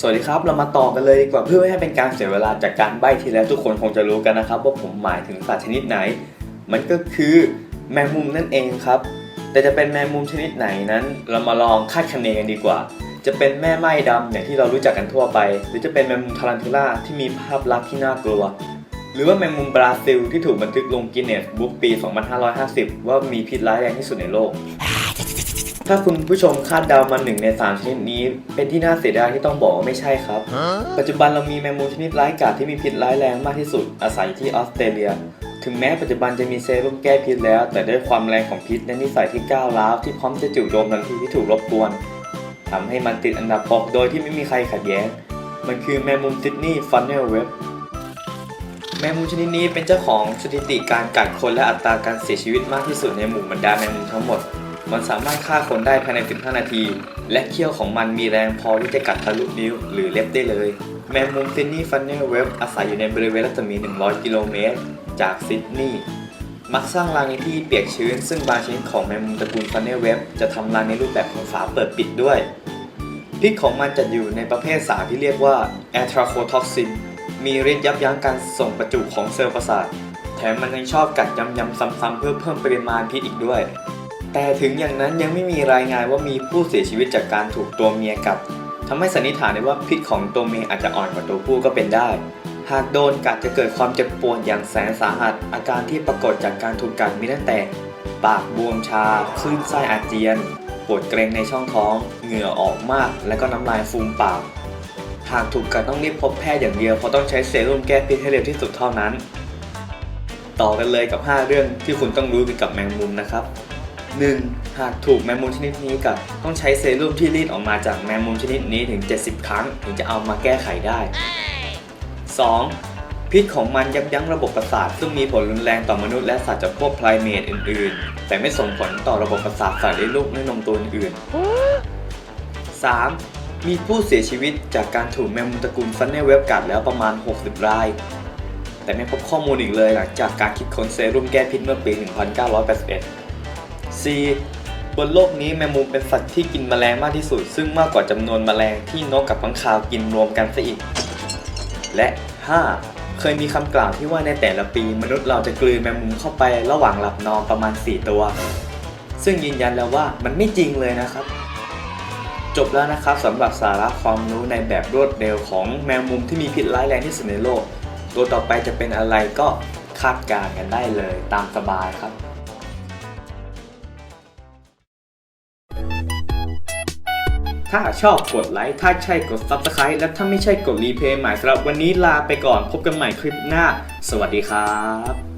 สวัสดีครับ เรามาต่อกันเลยดีกว่าเพื่อไม่ให้เป็นการเสียเวลาจากการใบ้ที่แล้วทุกคนคงจะรู้กันนะครับ ว่าผมหมายถึงสัตว์ชนิดไหน มันก็คือแมงมุมนั่นเองครับ แต่จะเป็นแมงมุมชนิดไหนนั้น เรามาลองคาดคะเนกันดีกว่า จะเป็นแม่ไม้ดำอย่างที่เรารู้จักกันทั่วไป หรือจะเป็นแมงมุมทารันทูล่าที่มีภาพลักษณ์ที่น่ากลัว หรือว่าแมงมุมบราซิลที่ถูกบันทึกลงกินเนสบุ๊กปี 2550 ว่ามีพิษร้ายแรงที่สุดในโลก ถ้าคุณผู้ชมคาดเดามาหนึ่งในสามชนิดนี้ เป็นที่น่าเสียดายที่ต้องบอกว่าไม่ใช่ครับ ปัจจุบันเรามีแมงมุมชนิดร้ายกาจที่มีพิษร้ายแรงมากที่สุดอาศัยที่ออสเตรเลีย ถึงแม้ปัจจุบันจะมีเซรุ่มแก้พิษแล้ว แต่ด้วยความแรงของพิษและนิสัยที่ก้าวร้าวที่พร้อมจะจู่โจมทันทีที่ถูกรบกวนทำให้มันติดอันดับ6โดยที่ไม่มีใครขัดแย้ง มันคือแมงมุมซิดนีย์ฟันเนลเว็บแมงมุมชนิดนี้เป็นเจ้าของสถิติการกัดคนและอัตราการเสียชีวิตมากที่สุดในหมู่บรรดาแมงมุมทั้งหมด มันสามารถฆ่าคนได้ภายใน 15 นาที และเขี้ยวของมันมีแรงพอที่จะกัดทะลุนิ้วหรือเล็บได้เลย แมงมุมซิดนีย์ฟันเนลเว็บอาศัยอยู่ในบริเวณรัศมี 100 กิโลเมตร จากซิดนีย์มักสร้างรังในที่เปียกชื้น ซึ่งบางชนิดของแมงมุมตระกูลฟันเนลเว็บจะทำรังในรูปแบบของฝาเปิดปิดด้วย พิษของมันจะอยู่ในประเภทสารที่เรียกว่าแอทราโคท็อกซินมีฤทธิ์ยับยั้งการส่งประจุของเซลล์ประสาท แถมมันยังชอบกัดย้ำๆซ้ำๆเพื่อเพิ่มปริมาณพิษอีกด้วย แต่ถึงอย่างนั้นยังไม่มีรายงานว่ามีผู้เสียชีวิตจากการถูกตัวเมียกัดทำให้สันนิษฐานได้ว่าพิษของตัวเมียอาจจะอ่อนกว่าตัวผู้ก็เป็นได้ หากโดนกัดจะเกิดความเจ็บปวดอย่างแสนสาหัส อาการที่ปรากฏจากการถูกกัดมีตั้งแต่ ปากบวมชา คลื่นไส้อาเจียน ปวดเกรงในช่องท้อง เหงื่อออกมาก และก็น้ำลายฟูมปาก หากถูกกัดต้องรีบพบแพทย์อย่างเดียวเพราะต้องใช้เซรุ่มแก้พิษให้เร็วที่สุดเท่านั้น ต่อกันเลยกับ 5 เรื่องที่คุณต้องรู้เกี่ยวกับแมงมุมนะครับ 1. หากถูกแมงมุมชนิดนี้กัดต้องใช้เซรุ่มที่รีดออกมาจากแมงมุมชนิดนี้ถึง 70 ครั้ง ถึงจะเอามาแก้ไขได้ 2. พิษของมันยับยั้งระบบประสาท ซึ่งมีผลรุนแรงต่อมนุษย์และสัตว์จำพวกไพรเมทอื่น ๆ แต่ไม่ส่งผลต่อระบบประสาทสัตว์เลี้ยงลูกด้วยนมตัวอื่น 3. มีผู้เสียชีวิตจากการถูกแมงมุมตระกูลฟันเนลเว็บกัดแล้วประมาณ 60 ราย แต่ไม่พบข้อมูลอีกเลยหลังจากการคิดค้นเซรุ่มแก้พิษเมื่อปี 1981 C บนโลกนี้แมงมุมเป็นสัตว์ที่กินแมลงมากที่สุด ซึ่งมากกว่าจำนวนแมลงที่นกกับค้างคาวกินรวมกันซะอีก และ 5. เคยมีคำกล่าวที่ว่าในแต่ละปี มนุษย์เราจะกลืนแมงมุมเข้าไประหว่างหลับนอนประมาณ 4 ตัว ซึ่งยืนยันแล้วว่ามันไม่จริงเลยนะครับ จบแล้วนะครับสำหรับสาระความรู้ในแบบรวดเร็วของแมงมุมที่มีพิษร้ายแรงที่สุดในโลก ตัวต่อไปจะเป็นอะไรก็คาดการณ์กันได้เลยตามสบายครับ ถ้าชอบกดไลค์ ถ้าใช่กด Subscribe และถ้าไม่ใช่กดรีเพย์ใหม่สำหรับวันนี้ลาไปก่อนพบกันใหม่คลิปหน้า สวัสดีครับ